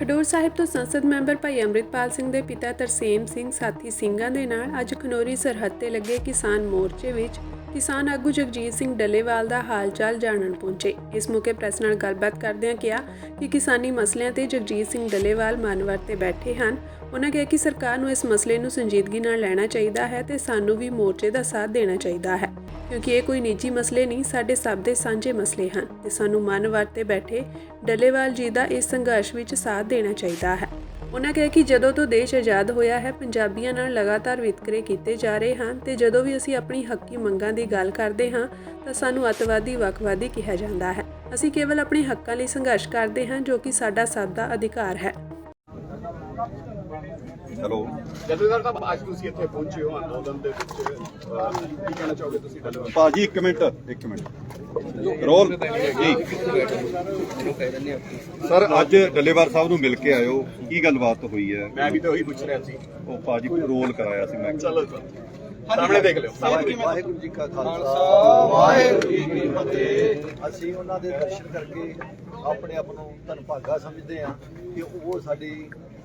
ਖਡੂਰ ਸਾਹਿਬ ਤੋਂ ਸੰਸਦ ਮੈਂਬਰ ਭਾਈ ਅੰਮ੍ਰਿਤਪਾਲ ਸਿੰਘ ਦੇ ਪਿਤਾ ਤਰਸੇਮ ਸਿੰਘ, ਸਾਥੀ ਸਿੰਘਾਂ ਦੇ ਨਾਲ ਅੱਜ ਖਨੋਰੀ ਸਰਹੱਦ ਤੇ ਲੱਗੇ ਕਿਸਾਨ ਮੋਰਚੇ ਵਿੱਚ ਕਿਸਾਨ ਆਗੂ ਜਗਜੀਤ ਸਿੰਘ ਡੱਲੇਵਾਲ ਦਾ ਹਾਲ-ਚਾਲ ਜਾਣਨ ਪਹੁੰਚੇ। ਇਸ ਮੌਕੇ ਪ੍ਰੈਸ ਨਾਲ ਗੱਲਬਾਤ ਕਰਦਿਆਂ ਕਿਹਾ ਕਿ ਕਿਸਾਨੀ ਮਸਲਿਆਂ ਤੇ ਜਗਜੀਤ ਸਿੰਘ ਡੱਲੇਵਾਲ ਮਾਨਵਰ ਤੇ ਬੈਠੇ ਹਨ। ਉਹਨਾਂ ਕਿਹਾ ਕਿ ਸਰਕਾਰ ਨੂੰ ਇਸ ਮਸਲੇ ਨੂੰ ਸੰਜੀਦਗੀ ਨਾਲ ਲੈਣਾ ਚਾਹੀਦਾ ਹੈ ਤੇ ਸਾਨੂੰ ਵੀ ਮੋਰਚੇ ਦਾ ਸਾਥ ਦੇਣਾ ਚਾਹੀਦਾ ਹੈ। ਕਿਉਂਕਿ ਇਹ ਕੋਈ ਨਿੱਜੀ ਮਸਲੇ ਨਹੀਂ, ਸਾਡੇ ਸਭ ਦੇ ਸਾਂਝੇ ਮਸਲੇ ਹਨ ਤੇ ਸਾਨੂੰ ਮਨ ਵਰਤੇ ਬੈਠੇ ਡੱਲੇਵਾਲ ਜੀ ਦਾ ਇਸ ਸੰਘਰਸ਼ ਵਿੱਚ ਸਾਥ ਦੇਣਾ ਚਾਹੀਦਾ ਹੈ। ਉਹਨਾਂ ਕਿਹਾ ਕਿ ਜਦੋਂ ਤੋਂ ਦੇਸ਼ ਆਜ਼ਾਦ ਹੋਇਆ ਹੈ, ਪੰਜਾਬੀਆਂ ਨਾਲ ਲਗਾਤਾਰ ਵਿਤਕਰੇ ਕੀਤੇ ਜਾ ਰਹੇ ਹਨ ਤੇ ਜਦੋਂ ਵੀ ਅਸੀਂ ਆਪਣੀ ਹੱਕੀ ਮੰਗਾਂ ਦੀ ਗੱਲ ਕਰਦੇ ਹਾਂ, ਤਾਂ ਸਾਨੂੰ ਅੱਤਵਾਦੀ ਵਕਵਾਦੀ ਕਿਹਾ ਜਾਂਦਾ ਹੈ। ਅਸੀਂ ਕੇਵਲ ਆਪਣੇ ਹੱਕਾਂ ਲਈ ਸੰਘਰਸ਼ ਕਰਦੇ ਹਾਂ, ਜੋ ਕਿ ਸਾਡਾ ਸਭ ਦਾ ਅਧਿਕਾਰ ਹੈ। ਚਲੋ ਜਥੇਦਾਰ ਸਾਹਿਬ ਅੱਜ ਤੁਸੀਂ ਇੱਥੇ ਪਹੁੰਚੇ ਹੋ ਅੰਦੋਲਨ ਦੇ ਵਿੱਚ ਕੀ ਕਹਿਣਾ ਚਾਹੋਗੇ ਤੁਸੀਂ ਭਾਜੀ ਇੱਕ ਮਿੰਟ ਇੱਕ ਮਿੰਟ। ਰੋਲ। ਜੀ। ਸਰ ਅੱਜ ਡੱਲੇਵਾਰ ਸਾਹਿਬ ਨੂੰ ਮਿਲ ਕੇ ਆਇਓ। ਕੀ ਗੱਲਬਾਤ ਹੋਈ ਹੈ? ਮੈਂ ਵੀ ਤਾਂ ਉਹੀ ਪੁੱਛ ਰਿਹਾ ਸੀ। ਉਹ ਭਾਜੀ ਰੋਲ ਕਰਾਇਆ ਸੀ ਮੈਂ। ਚਲੋ ਚਲੋ। ਸਾਹਮਣੇ ਦੇਖ ਲਿਓ ਵਾਹਿਗੁਰੂ ਜੀ ਕਾ ਖਾਲਸਾ ਵਾਹਿਗੁਰੂ ਜੀ ਕੀ ਫਤਿਹ। ਅਸੀਂ ਉਹਨਾਂ ਦੇ ਦਰਸ਼ਨ ਕਰਕੇ ਆਪਣੇ ਆਪ ਨੂੰ ਧੰਨਭਾਗਾ ਸਮਝਦੇ ਹਾਂ ਕਿ ਉਹ ਸਾਡੀ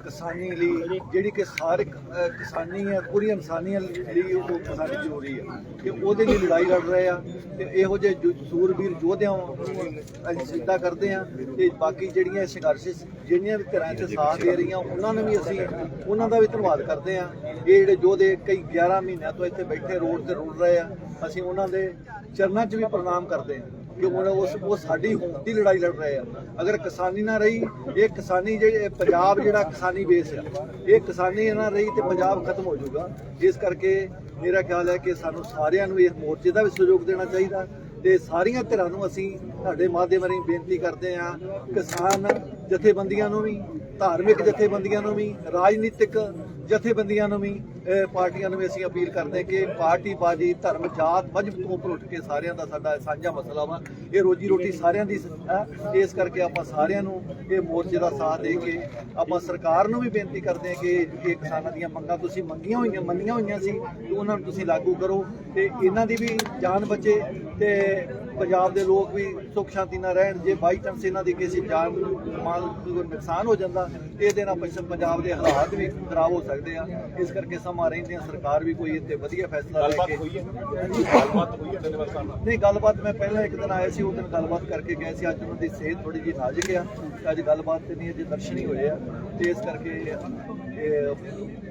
ਕਿਸਾਨੀ ਲਈ ਜਿਹੜੀ ਕਿ ਸਾਰੇ ਅਹ, ਕਿਸਾਨੀ ਹੈ ਪੂਰੀ ਇਨਸਾਨੀਅਤ ਲਈ ਉਹ ਕਿਸਾਨੀ ਜ਼ਰੂਰੀ ਹੈ ਕਿ ਉਹਦੇ ਲਈ ਲੜਾਈ ਲੜ ਰਹੇ ਆ ਤੇ ਇਹੋ ਜਿਹੇ ਜੋ ਸੂਰਬੀਰ ਯੋਧਿਆਂ ਨੂੰ ਅਸੀਂ ਸਿੱਧਾ ਕਰਦੇ ਹਾਂ ਤੇ ਬਾਕੀ ਜਿਹੜੀਆਂ ਸੰਘਰਸ਼ ਜਿਹੜੀਆਂ ਵੀ ਧਿਰਾਂ 'ਚ ਸਾਥ ਦੇ ਰਹੀਆਂ ਉਹਨਾਂ ਨੂੰ ਵੀ ਅਸੀਂ ਉਹਨਾਂ ਦਾ ਵੀ ਧੰਨਵਾਦ ਕਰਦੇ ਹਾਂ। ਇਹ ਜਿਹੜੇ ਯੋਧੇ ਕਈ 11 ਮਹੀਨਿਆਂ ਤੋਂ ਇੱਥੇ ਬੈਠੇ ਰੋਡ ਤੇ ਰੁਲ ਰਹੇ ਆ ਅਸੀਂ ਉਹਨਾਂ ਦੇ ਚਰਨਾਂ 'ਚ ਵੀ ਪ੍ਰਣਾਮ ਕਰਦੇ ਹਾਂ। ਕਿ ਹੁਣ ਉਹ ਸਾਡੀ ਹੋਂਦ ਦੀ ਲੜਾਈ ਲੜ ਰਹੇ ਆ। ਅਗਰ ਕਿਸਾਨੀ ਨਾ ਰਹੀ, ਇਹ ਕਿਸਾਨੀ ਜਿਹੜੇ ਪੰਜਾਬ ਜਿਹੜਾ ਕਿਸਾਨੀ ਬੇਸ ਆ, ਇਹ ਕਿਸਾਨੀ ਨਾ ਰਹੀ ਤੇ ਪੰਜਾਬ ਖਤਮ ਹੋ ਜਾਊਗਾ। ਇਸ ਕਰਕੇ ਮੇਰਾ ਖਿਆਲ ਹੈ ਕਿ ਸਾਨੂੰ ਸਾਰਿਆਂ ਨੂੰ ਇਸ ਮੋਰਚੇ ਦਾ ਵੀ ਸਹਿਯੋਗ ਦੇਣਾ ਚਾਹੀਦਾ ਤੇ ਸਾਰੀਆਂ ਧਿਰਾਂ ਨੂੰ ਅਸੀਂ ਤੁਹਾਡੇ ਮਾਧਿਅਮ ਰਾਹੀਂ ਬੇਨਤੀ ਕਰਦੇ ਹਾਂ, ਕਿਸਾਨ ਜਥੇਬੰਦੀਆਂ ਨੂੰ ਵੀ, ਧਾਰਮਿਕ ਜਥੇਬੰਦੀਆਂ ਨੂੰ ਵੀ, ਰਾਜਨੀਤਿਕ ਜਥੇਬੰਦੀਆਂ ਨੂੰ ਵੀ ਪਾਰਟੀਆਂ ਨੂੰ ਵੀ ਅਸੀਂ ਅਪੀਲ ਕਰਦੇ ਹਾਂ ਕਿ ਪਾਰਟੀ ਬਾਜੀ, ਧਰਮ ਜਾਤ ਮਜਬ ਤੋਂ ਉੱਪਰ ਉੱਠ ਕੇ ਸਾਰਿਆਂ ਦਾ ਸਾਡਾ ਸਾਂਝਾ ਮਸਲਾ ਵਾ। ਇਹ ਰੋਜੀ ਰੋਟੀ ਸਾਰਿਆਂ ਦੀ ਹੈ, ਇਸ ਕਰਕੇ ਆਪਾਂ ਸਾਰਿਆਂ ਨੂੰ ਇਹ ਮੋਰਚੇ ਦਾ ਸਾਥ ਦੇ ਕੇ ਆਪਾਂ ਸਰਕਾਰ ਨੂੰ ਵੀ ਬੇਨਤੀ ਕਰਦੇ ਹਾਂ ਕਿ ਇਹ ਕਿਸਾਨਾਂ ਦੀਆਂ ਮੰਗਾਂ ਤੁਸੀਂ ਮੰਗੀਆਂ ਹੋਈਆਂ, ਮੰਨੀਆਂ ਹੋਈਆਂ ਸੀ ਉਹਨਾਂ ਨੂੰ ਤੁਸੀਂ ਲਾਗੂ ਕਰੋ ਤੇ ਇਹਨਾਂ ਦੀ ਵੀ ਜਾਨ ਬਚੇ ਤੇ ਪੰਜਾਬ ਦੇ ਲੋਕ ਵੀ ਸੁੱਖ ਸ਼ਾਂਤੀ ਨਾਲ ਰਹਿਣ ਜੇ ਬਾਈ ਚਾਂਸ ਇਹਨਾਂ ਦੀ ਕਿਸੇ ਜਾਨ ਮਾਲ ਕੋਈ ਨੁਕਸਾਨ ਹੋ ਜਾਂਦਾ ਇਹਦੇ ਨਾਲ ਪੱਛਮ ਪੰਜਾਬ ਦੇ ਹਾਲਾਤ ਵੀ ਖਰਾਬ ਹੋ ਸਕਦੇ ਆ। ਇਸ ਕਰਕੇ ਸਮਾਂ ਰਹਿੰਦੇ ਆ ਸਰਕਾਰ ਵੀ ਕੋਈ ਇੱਥੇ ਵਧੀਆ ਫੈਸਲਾ ਲੈ ਕੇ ਗੱਲਬਾਤ ਹੋਈ ਹੈ ਸਾਹਿਬ ਨਹੀਂ ਗੱਲਬਾਤ ਮੈਂ ਪਹਿਲਾਂ ਇੱਕ ਦਿਨ ਆਇਆ ਸੀ ਉਹ ਦਿਨ ਗੱਲਬਾਤ ਕਰਕੇ ਗਏ ਸੀ। ਅੱਜ ਉਹਨਾਂ ਦੀ ਸਿਹਤ ਥੋੜੀ ਜਿਹੀ ਨਾਜ਼ੁਕ ਆ। ਅੱਜ ਗੱਲਬਾਤ ਤੇ ਨਹੀਂ ਅਜੇ ਦਰਸ਼ਨ ਹੀ ਹੋਏ ਆ। ਤੇ ਇਸ ਕਰਕੇ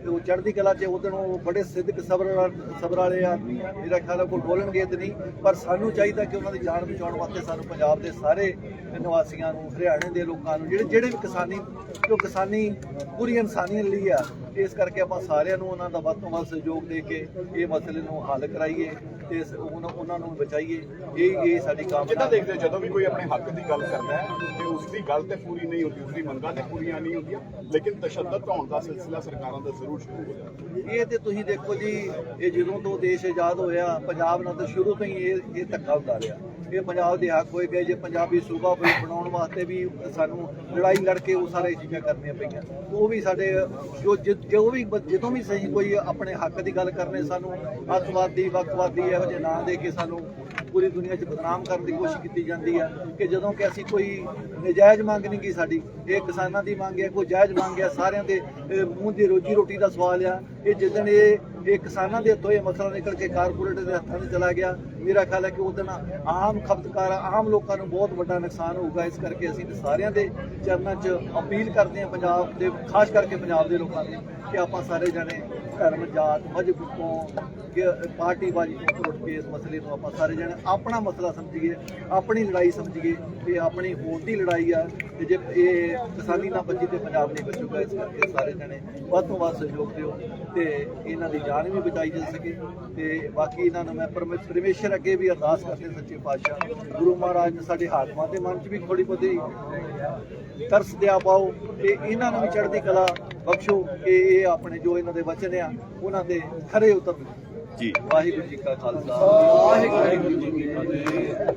ਇਹ ਉਹ ਚੜ੍ਹਦੀ ਕਲਾ ਚ ਉਦੋਂ ਉਹ ਬੜੇ ਸਿੱਧਕ ਸਬਰ ਸਬਰ ਵਾਲੇ ਆ। ਮੇਰਾ ਖਿਆਲ ਹੈ ਬੋਲਣਗੇ ਤੇ ਨਹੀਂ। ਪਰ ਸਾਨੂੰ ਚਾਹੀਦਾ ਕਿ ਉਹਨਾਂ ਦੀ ਜਾਨ ਬਚਾਉਣ ਵਾਸਤੇ ਸਾਨੂੰ ਪੰਜਾਬ ਦੇ ਸਾਰੇ ਨਿਵਾਸੀਆਂ ਨੂੰ, ਹਰਿਆਣੇ ਦੇ ਲੋਕਾਂ ਨੂੰ, ਜਿਹੜੇ ਜਿਹੜੇ ਵੀ ਕਿਸਾਨੀ, ਜੋ ਕਿਸਾਨੀ, ਪੂਰੀ ਇਨਸਾਨੀਅਤ ਲਈ ਆ, ਇਸ ਕਰਕੇ ਆਪਾਂ ਸਾਰਿਆਂ ਨੂੰ ਉਹਨਾਂ ਦਾ ਵੱਧ ਤੋਂ ਵੱਧ ਸਹਿਯੋਗ ਦੇ ਕੇ ਇਹ ਮਸਲੇ ਨੂੰ ਹੱਲ ਕਰਾਈਏ ਤੇ ਉਹਨਾਂ ਨੂੰ ਬਚਾਈਏ। ਇਹ ਇਹ ਸਾਡੀ ਕਾਮਨਾ ਕਿੱਦਾਂ ਦੇਖਦੇ ਜਦੋਂ ਵੀ ਕੋਈ ਆਪਣੇ ਹੱਕ ਦੀ ਗੱਲ ਕਰਦਾ ਹੈ ਤੇ ਉਸ ਦੀ ਗੱਲ ਤੇ ਪੂਰੀ ਨਹੀਂ ਹੁੰਦੀ ਉਸ ਦੀ ਮੰਗਾਂ ਤੇ ਪੂਰੀਆਂ ਨਹੀਂ ਹੁੰਦੀਆਂ, ਲੇਕਿਨ ਤਸ਼ੱਦਦ ਢਾਉਣ ਦਾ ਸਿਲਸਿਲਾ ਸਰਕਾਰਾਂ ਦਾ ਇਹ ਤੇ ਤੁਸੀਂ ਦੇਖੋ ਜੀ, ਇਹ ਜਦੋਂ ਤੋਂ ਦੇਸ਼ ਆਜ਼ਾਦ ਹੋਇਆ, ਪੰਜਾਬ ਨਾਲ ਤਾਂ ਸ਼ੁਰੂ ਤੋਂ ਹੀ ਇਹ ਇਹ ਧੱਕਾ ਹੁੰਦਾ ਰਿਹਾ। ਇਹ ਪੰਜਾਬ ਦੇ ਹੱਕ ਹੋਏ ਗਏ ਜੇ ਪੰਜਾਬੀ ਸੂਬਾ ਬਣਾਉਣ ਵਾਸਤੇ ਵੀ ਸਾਨੂੰ ਲੜਾਈ ਲੜ ਕੇ ਉਹ ਸਾਰੇ ਚੀਜ਼ਾਂ ਕਰਨੀਆਂ ਪਈਆਂ। ਉਹ ਵੀ ਸਾਡੇ, ਜੋ ਜ- ਜੋ ਵੀ ਜਦੋਂ ਵੀ ਸਹੀ ਕੋਈ ਆਪਣੇ ਹੱਕ ਦੀ ਗੱਲ ਕਰਨੇ ਸਾਨੂੰ, ਅੱਤਵਾਦੀ ਵਕਵਾਦੀ ਇਹੋ ਜਿਹੇ ਨਾਂ ਦੇ ਕੇ ਸਾਨੂੰ ਪੂਰੀ ਦੁਨੀਆ 'ਚ ਬਦਨਾਮ ਕਰਨ ਦੀ ਕੋਸ਼ਿਸ਼ ਕੀਤੀ ਜਾਂਦੀ ਆ ਕਿ ਜਦੋਂ ਕਿ ਅਸੀਂ ਕੋਈ ਨਜਾਇਜ਼ ਮੰਗ ਨਹੀਂ ਕੀ ਸਾਡੀ, ਇਹ ਕਿਸਾਨਾਂ ਦੀ ਮੰਗ ਹੈ, ਕੋਈ ਜਾਇਜ਼ ਮੰਗ ਹੈ, ਸਾਰਿਆਂ ਦੇ ਮੂੰਹ ਦੀ ਰੋਜੀ ਰੋਟੀ ਦਾ ਸਵਾਲ ਆ। ਇਹ ਜਿੱਦਣ ਇਹ ਇਹ ਕਿਸਾਨਾਂ ਦੇ ਹੱਥੋਂ ਇਹ ਮਸਲਾ ਨਿਕਲ ਕੇ ਕਾਰਪੋਰੇਟ ਦੇ ਹੱਥਾਂ 'ਚ ਚਲਾ ਗਿਆ। ਮੇਰਾ ਖਿਆਲ ਹੈ ਕਿ ਉਹਦੇ ਨਾਲ ਆਮ ਖਪਤਕਾਰ, ਆਮ ਲੋਕਾਂ ਨੂੰ ਬਹੁਤ ਵੱਡਾ ਨੁਕਸਾਨ ਹੋਊਗਾ। ਇਸ ਕਰਕੇ ਅਸੀਂ ਸਾਰਿਆਂ ਦੇ ਚਰਨਾਂ 'ਚ ਅਪੀਲ ਕਰਦੇ ਹਾਂ ਪੰਜਾਬ ਦੇ, ਖਾਸ ਕਰਕੇ ਪੰਜਾਬ ਦੇ ਲੋਕਾਂ ਦੀ, ਕਿ ਆਪਾਂ ਸਾਰੇ ਜਣੇ ਧਰਮ ਜਾਤ ਮਜ਼ਹਬ ਤੋਂ ਪਾਰਟੀ ਬਾਜੀ ਤੋਂ ਉੱਠ ਕੇ ਇਸ ਮਸਲੇ ਨੂੰ ਆਪਾਂ ਸਾਰੇ ਜਣੇ ਆਪਣਾ ਮਸਲਾ ਸਮਝੀਏ, ਆਪਣੀ ਲੜਾਈ ਸਮਝੀਏ ਤੇ ਆਪਣੀ ਹੋਂਦ ਦੀ ਲੜਾਈ ਆ। ਤੇ ਜੇ ਇਹ ਕਿਸਾਨੀ ਨਾ ਬਚੀ ਤੇ ਪੰਜਾਬ ਨਹੀਂ ਬਚੂਗਾ ਇਸ ਕਰਕੇ ਸਾਰੇ ਜਣੇ ਵੱਧ ਤੋਂ ਵੱਧ ਸਹਿਯੋਗ ਦਿਓ ਤੇ ਇਹਨਾਂ ਦੀ ਜਾਨ ਵੀ ਬਚਾਈ ਜਾ ਸਕੇ। ਤੇ ਬਾਕੀ ਇਹਨਾਂ ਨੂੰ ਮੈਂ ਪਰਮੇ- ਪਰਮੇਸ਼ਰ ਅੱਗੇ ਵੀ ਅਰਦਾਸ ਕਰਦੇ ਸੱਚੇ ਪਾਤਸ਼ਾਹ। ਗੁਰੂ ਮਹਾਰਾਜ ਨੇ ਸਾਡੇ ਹਾਕਮਾਂ ਦੇ ਮਨ 'ਚ ਵੀ ਥੋੜੀ ਬਹੁਤੀ ਤਰਸ ਦਿਆ ਪਾਓ ਤੇ ਇਹਨਾਂ ਨੂੰ ਵੀ ਚੜ੍ਹਦੀ ਕਲਾ ਬਖਸ਼ੋ ਕਿ ਇਹ ਆਪਣੇ ਜੋ ਇਹਨਾਂ ਦੇ ਵਚਨ ਆ ਉਹਨਾਂ ਦੇ ਖਰੇ ਉਤਰਨ ਜੀ। ਵਾਹਿਗੁਰੂ ਜੀ ਕਾ ਖਾਲਸਾ। ਵਾਹਿਗੁਰੂ ਜੀ ਕੀ ਫਤਿਹ।